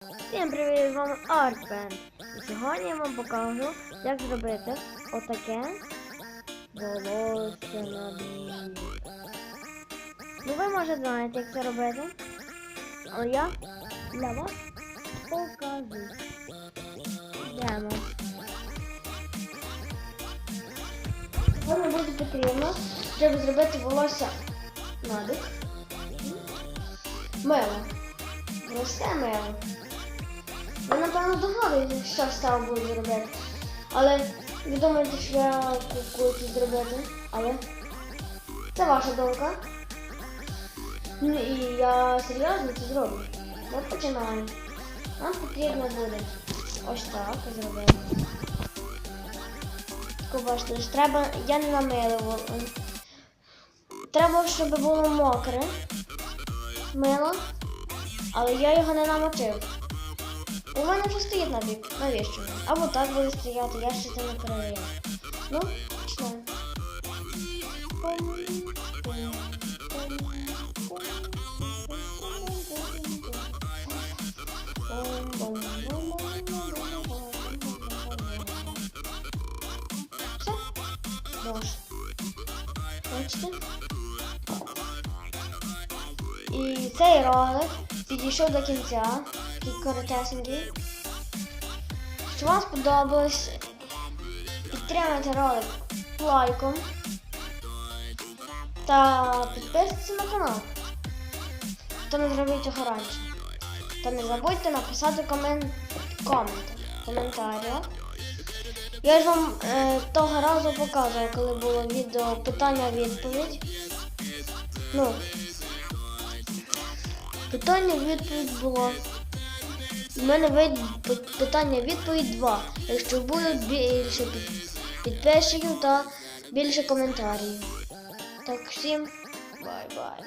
Всім привіт, з вами Артпен. І сьогодні я вам покажу, як зробити отаке волосся на дні. Ну ви може знаєте, як це робити. Але я для вас покажу. Йдемо. Вам буде потрібно, щоб зробити волосся набік. Мило. Просте мило. Ви, напевно, догадуєтесь, що цього буду робити. Але ви думаєте, що я кукую зробити. Але це ваша думка. Ну і я серйозно це зроблю. Ми починаємо. Нам потрібно буде ось так зробити. Бачите, ж треба, я не намилила. Треба, щоб було мокре мило, але я його не намочив. У мене вже стоїть на бік. Навіщо? Або так буде стояти, я ще це не перевіряю. Ну, почнемо. Все? Може. Бачите? І цей ролик підійшов до кінця, такий коротесенький. Якщо вам сподобалось, підтримайте ролик лайком та підписуйтесь на канал, хто не зробив цього раніше. Та не забудьте написати комент, комент в коментарях. Я ж вам е, того разу показував, коли було відео питання-відповідь. Ну, Питання відповідь було. У мене питання відповідь 2. Якщо буде більше під- підписчиків та більше коментарів. Так, всім бай-бай.